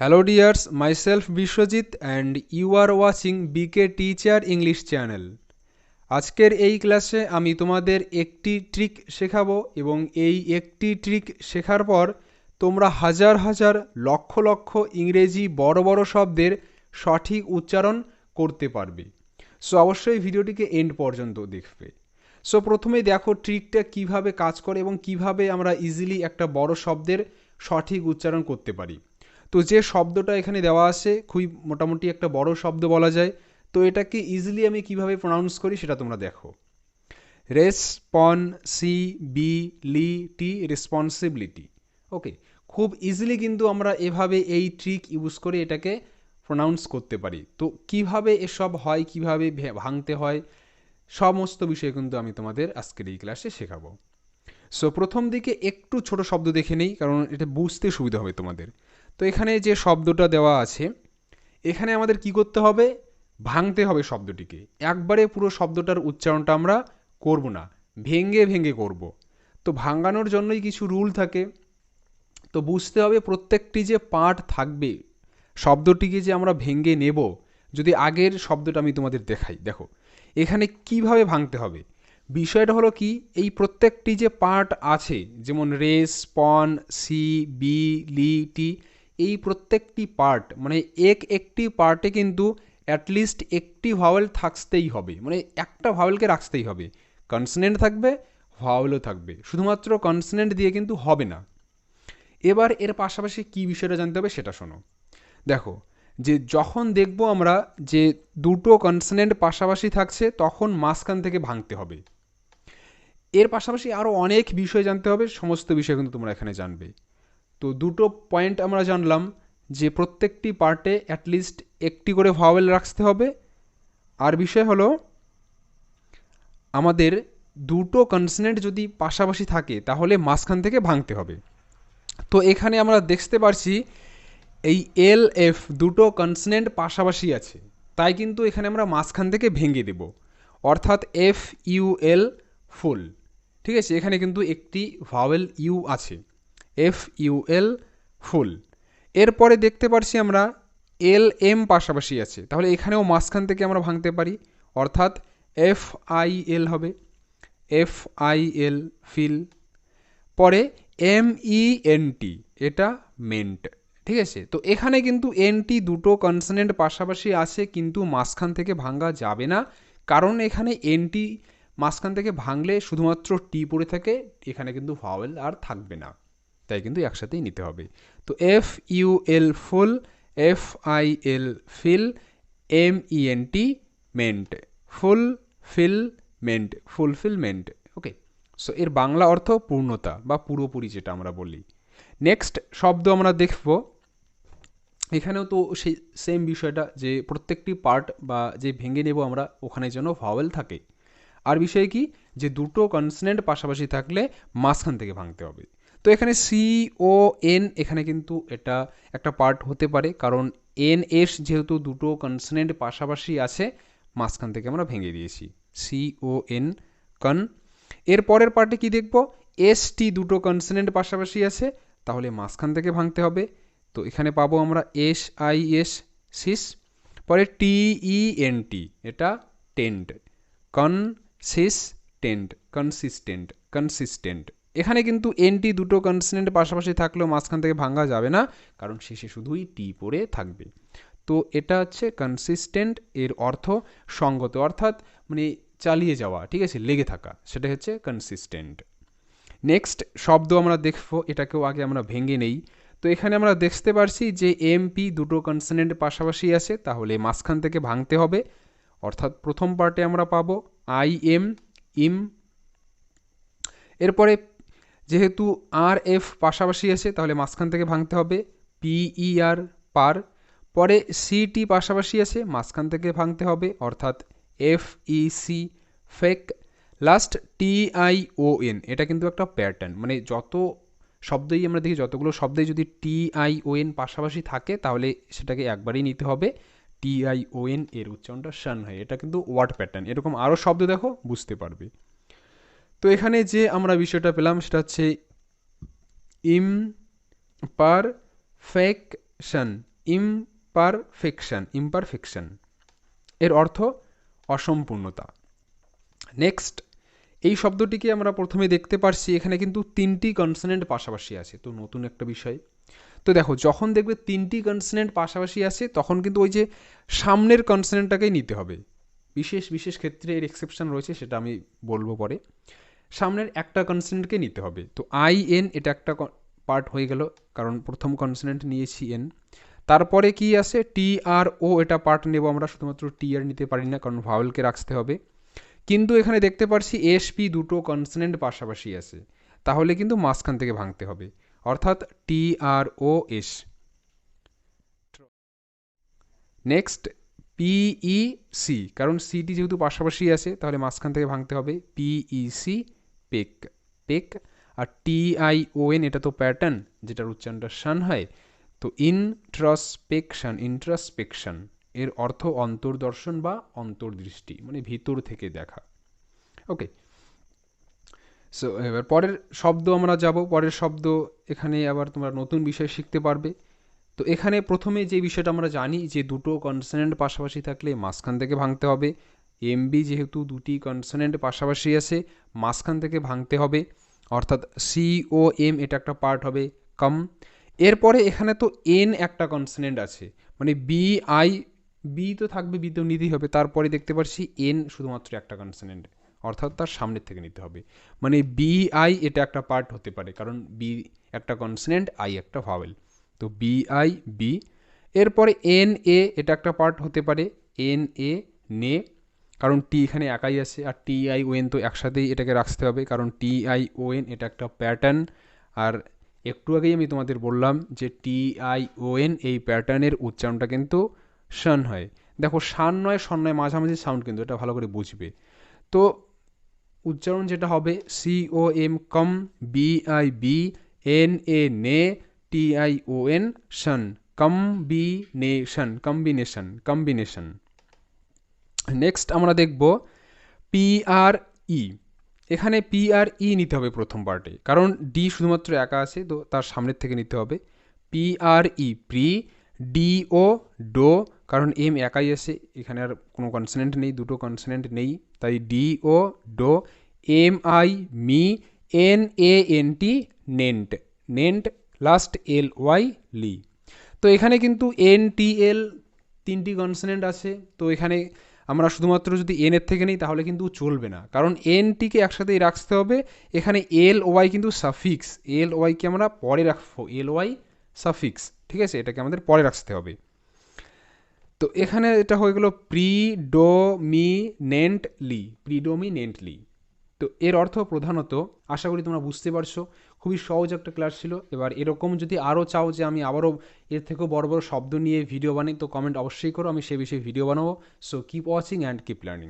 Hello dears, myself Bishwajit and you are watching BK Teacher English Channel. আজকের এই ক্লাসে আমি তোমাদের একটি ট্রিক শেখাবো এবং এই একটি ট্রিক শেখার পর তোমরা হাজার হাজার লক্ষ লক্ষ ইংরেজি বড় বড় শব্দের সঠিক উচ্চারণ করতে পারবে। সো অবশ্যই ভিডিওটিকে এন্ড পর্যন্ত দেখবে। সো প্রথমে দেখো ট্রিকটা কীভাবে কাজ করে এবং কীভাবে আমরা ইজিলি একটা বড় শব্দের সঠিক উচ্চারণ করতে পারি। তো যে শব্দটা এখানে দেওয়া আছে, খুবই মোটামুটি একটা বড় শব্দ বলা যায়, তো এটাকে ইজিলি আমি কীভাবে প্রনাউন্স করি সেটা তোমরা দেখো। রেসপন্সিবিলিটি রেসপন্সিবিলিটি ওকে খুব ইজিলি কিন্তু আমরা এভাবে এই ট্রিক ইউজ করে এটাকে প্রনাউন্স করতে পারি। তো কীভাবে এসব হয়, কীভাবে ভাঙতে হয়, সমস্ত বিষয় কিন্তু আমি তোমাদের আজকের এই ক্লাসে শেখাবো। সো প্রথম দিকে একটু ছোট শব্দ দেখে নেই, কারণ এটা বুঝতে সুবিধা হবে তোমাদের। তো এখানে যে শব্দটা দেওয়া আছে, এখানে আমাদের কি করতে হবে? ভাঙতে হবে শব্দটিকে। একবারে পুরো শব্দটার উচ্চারণটা আমরা করব না। ভেঙ্গে ভেঙ্গে করব। তো ভাঙানোর জন্যই কিছু রুল থাকে। তো বুঝতে হবে প্রত্যেকটি যে পার্ট থাকবে, শব্দটিকে যে আমরা ভেঙ্গে নেব, যদি আগের শব্দটা আমি তোমাদের দেখাই। দেখো, এখানে কীভাবে ভাঙতে হবে? বিষয়টা হলো কি, এই প্রত্যেকটি যে পার্ট আছে, যেমন রেস, পন, সি, বি, লি, টি এই প্রত্যেকটি পার্ট মানে এক একটি পার্টে কিন্তু অ্যাটলিস্ট একটি ভাওয়েল থাকতেই হবে। মানে একটা ভাওয়েলকে রাখতেই হবে। কনসনেন্ট থাকবে ভাওয়েলও থাকবে। শুধুমাত্র কনসনেন্ট দিয়ে কিন্তু হবে না। এবার এর পাশাপাশি কি বিষয়টা জানতে হবে সেটা শোনো। দেখো, যে যখন দেখব আমরা যে দুটো কনসনেন্ট পাশাপাশি থাকছে, তখন মাঝখান থেকে ভাঙতে হবে। এর পাশাপাশি আরও অনেক বিষয় জানতে হবে, সমস্ত বিষয় কিন্তু তোমরা এখানে জানবে। তো দুটো পয়েন্ট আমরা জানলাম যে প্রত্যেকটি পার্টে অ্যাটলিস্ট একটি করে ভাওয়েল রাখতে হবে। আর বিষয় হলো, আমাদের দুটো কনসনেন্ট যদি পাশাপাশি থাকে, তাহলে মাঝখান থেকে ভাঙতে হবে। তো এখানে আমরা দেখতে পারছি, এই এল এফ দুটো কনসনেন্ট পাশাপাশি আছে। তাই কিন্তু এখানে আমরা মাঝখান থেকে ভেঙে দেব। অর্থাৎ এফ ইউ এল ফুল ঠিক আছে? এখানে কিন্তু একটি ভাওয়েল ইউ আছে। F U L full. এরপরে দেখতে পারছি আমরা এল এম পাশাপাশি আছে। তাহলে এখানেও মাঝখান থেকে আমরা ভাঙতে পারি। অর্থাৎ এফ আই এল হবে। এফ আই এল ফিল পরে এম ই এন টি এটা মেন্ট ঠিক আছে? তো এখানে কিন্তু এনটি দুটো কনসনেন্ট পাশাপাশি আছে, কিন্তু মাঝখান থেকে ভাঙা যাবে না। কারণ এখানে এনটি মাঝখান থেকে ভাঙলে শুধুমাত্র টি পড়ে থাকে, এখানে কিন্তু ভাওয়েল আর থাকবে না। তাই কিন্তু একসাথেই নিতে হবে। তো F U L full F I L fill M E N T ment full fill ment fulfilment okay so এর বাংলা অর্থ পূর্ণতা বা পুরোপুরি যেটা আমরা বলি। নেক্সট শব্দ আমরা দেখব। এখানেও তো সেই সেম বিষয়টা যে প্রত্যেকটি পার্ট বা যে ভেঙে নেব আমরা, ওখানে যেন ভাওয়েল থাকে। আর বিষয় কি? যে দুটো কনসনেন্ট পাশাপাশি থাকলে মাঝখান থেকে ভাঙতে হবে। তো এখানে সি ও এন এখানে কিন্তু এটা একটা পার্ট হতে পারে, কারণ এন এস যেহেতু দুটো কনসনেন্ট পাশাপাশি আছে, মাঝখান থেকে আমরা ভেঙে দিয়েছি। সি ও এন কন এর পরের পার্টে কি দেখব? এস টি দুটো কনসনেন্ট পাশাপাশি আছে, তাহলে মাঝখান থেকে ভাঙতে হবে। তো এখানে পাবো আমরা এস আই এস সিস পরে টি ই এন টি এটা টেন্ট কনসিস্টেন্ট কনসিস্টেন্ট কনসিস্টেন্ট এখানে কিন্তু এনটি দুটো কনসনেন্ট পাশাপাশি থাকলেও মাঝখান থেকে ভাঙা যাবে না, কারণ শেষে শুধুই টি পড়ে থাকবে। তো এটা হচ্ছে কনসিস্টেন্ট এর অর্থ সঙ্গত, অর্থাৎ মানে চালিয়ে যাওয়া, ঠিক আছে, লেগে থাকা, সেটা হচ্ছে কনসিস্টেন্ট নেক্সট শব্দ আমরা দেখব, এটাকেও আগে আমরা ভেঙে নেই। তো এখানে আমরা দেখতে পারছি যে এমপি দুটো কনসনেন্ট পাশাপাশি আছে, তাহলে মাঝখান থেকে ভাঙতে হবে। অর্থাৎ প্রথম পার্টে আমরা পাবো আই এম ইম এরপরে যেহেতু আর এফ পাশাপাশি আছে, তাহলে মাঝখান থেকে ভাঙতে হবে। পিই আর পার। পরে সিটি পাশাপাশি আছে, মাঝখান থেকে ভাঙতে হবে, অর্থাৎ F E C fec. Last T I O N, এটা কিন্তু একটা প্যাটার্ন। মানে যত শব্দই আমরা দেখি, যতগুলো শব্দে যদি টি আই ও এন পাশাপাশি থাকে, তাহলে সেটাকে একবারেই নিতে হবে। টি আই ও এন, এর উচ্চারণটা শান হয় এটা কিন্তু ওয়ার্ড প্যাটার্ন। এরকম আরও শব্দ দেখো, বুঝতে পারবে। এখানে যে আমরা বিষয়টা পেলাম সেটা হচ্ছে imperfection imperfection imperfection এর অর্থ অসম্পূর্ণতা। নেক্সট, এই শব্দটিকে আমরা প্রথমে দেখতে পারছি, এখানে কিন্তু তিনটি কনসোনেন্ট পাশাপাশি আছে। তো নতুন একটা বিষয়। তো দেখো, যখন দেখবে তিনটি কনসোনেন্ট পাশাপাশি আছে, তখন কিন্তু ওই যে সামনের কনসোনেন্টটাকেই নিতে হবে। বিশেষ বিশেষ ক্ষেত্রে এর এক্সেপশন রয়েছে, সেটা আমি বলব পরে। সামনের একটা কনসোনেন্টকে নিতে হবে। তো আই এন এটা একটা পার্ট হয়ে গেল, কারণ প্রথম কনসোনেন্ট নিয়েছি এন তারপরে কি আছে? টি আর ও এটা পার্ট নেব আমরা, শুধুমাত্র টি আর নিতে পারি না, কারণ ভাওয়েলকে রাখতে হবে। কিন্তু এখানে দেখতে পারছি এস পি দুটো কনসোনেন্ট পাশাপাশি আছে। তাহলে কিন্তু মাঝখান থেকে ভাঙতে হবে। অর্থাৎ T R O S next P E C কারণ সিটি যেহেতু পাশাপাশি আছে, তাহলে মাঝখান থেকে ভাঙতে হবে। পিই সি পেক পেক আর টি আই ও এন এটা তো প্যাটার্ন যেটার উচ্চারণটা শান হয়। তো ইন্ট্রসপেকশন ইন্ট্রসপেকশন এর অর্থ অন্তর্দর্শন বা অন্তর্দৃষ্টি মানে ভিতর থেকে দেখা। ওকে সো এবার পরের শব্দ আমরা যাব। পরের শব্দ এখানে আবার তোমরা নতুন বিষয় শিখতে পারবে। তো এখানে প্রথমে যে বিষয়টা আমরা জানি যে দুটো কনসোনেন্ট পাশাপাশি থাকলে মাঝখান থেকে ভাঙতে হবে। এমবি যেহেতু দুটি কনসোনেন্ট পাশাপাশি আছে, মাঝখান থেকে ভাঙতে হবে, অর্থাৎ সি ও এম এটা একটা পার্ট হবে কম এরপরে এখানে তো এন একটা কনসোনেন্ট আছে মানে বি আই বি তো থাকবে বি তো নিতেই হবে, তারপরে দেখতে পাচ্ছি এন শুধুমাত্র একটা কনসোনেন্ট অর্থাৎ তার সামনের থেকে নিতে হবে। মানে বি আই এটা একটা পার্ট হতে পারে, কারণ বি একটা কনসোনেন্ট আই একটা ভাওয়েল তো বি আই বি এরপরে এন এ এটা একটা পার্ট হতে পারে এন এ নে। কারণ টি এখানে একাই আছে আর টি আই ওএন তো একসাথেই এটাকে রাখতে হবে, কারণ টি আই ওএন এটা একটা প্যাটার্ন আর একটু আগেই আমি তোমাদের বললাম যে টি আই ওএন এই প্যাটার্নের উচ্চারণটা কিন্তু শান হয়। দেখো, শান নয় সন নয়, মাঝামাঝি সাউন্ড কিন্তু এটা ভালো করে বুঝবে। তো উচ্চারণ যেটা হবে C O M com B I B N A ne T I O N tion. Combination combination combination next আমরা দেখব পি আর ই এখানে পি আর ই নিতে হবে প্রথম পার্টে কারণ ডি শুধুমাত্র একা আছে, তো তার সামনের থেকে নিতে হবে। P R E pre D O do কারণ এম একাই আছে, এখানে আর কোনো কনসোনেন্ট নেই, দুটো কনসোনেন্ট নেই। তাই D O do M I mi N A N T nant nant last L Y ly তো এখানে কিন্তু এন টি এল তিনটি কনসোনেন্ট আছে। তো এখানে আমরা শুধুমাত্র যদি এন এর থেকে নিই, তাহলে কিন্তু চলবে না। কারণ এনটিকে একসাথেই রাখতে হবে। এখানে এল ওয়াই কিন্তু সাফিক্স এল ওয়াইকে আমরা পরে রাখব। এল ওয়াই সাফিক্স ঠিক আছে? এটাকে আমাদের পরে রাখতে হবে। তো এখানে এটা হয়ে গেল প্রিডোমিনেন্টলি প্রিডোমিনেন্টলি তো এর অর্থ প্রধানত, আশা করি তোমরা বুঝতে পারছ খুবই সহজ একটা ক্লাস ছিল। এবার এরকম যদি আরও চাও যে আমি আবারও এর থেকেও বড় বড় শব্দ নিয়ে ভিডিও বানাই, তো কমেন্ট অবশ্যই করো, আমি সে বিষয়ে ভিডিও বানাবো। So keep watching and keep learning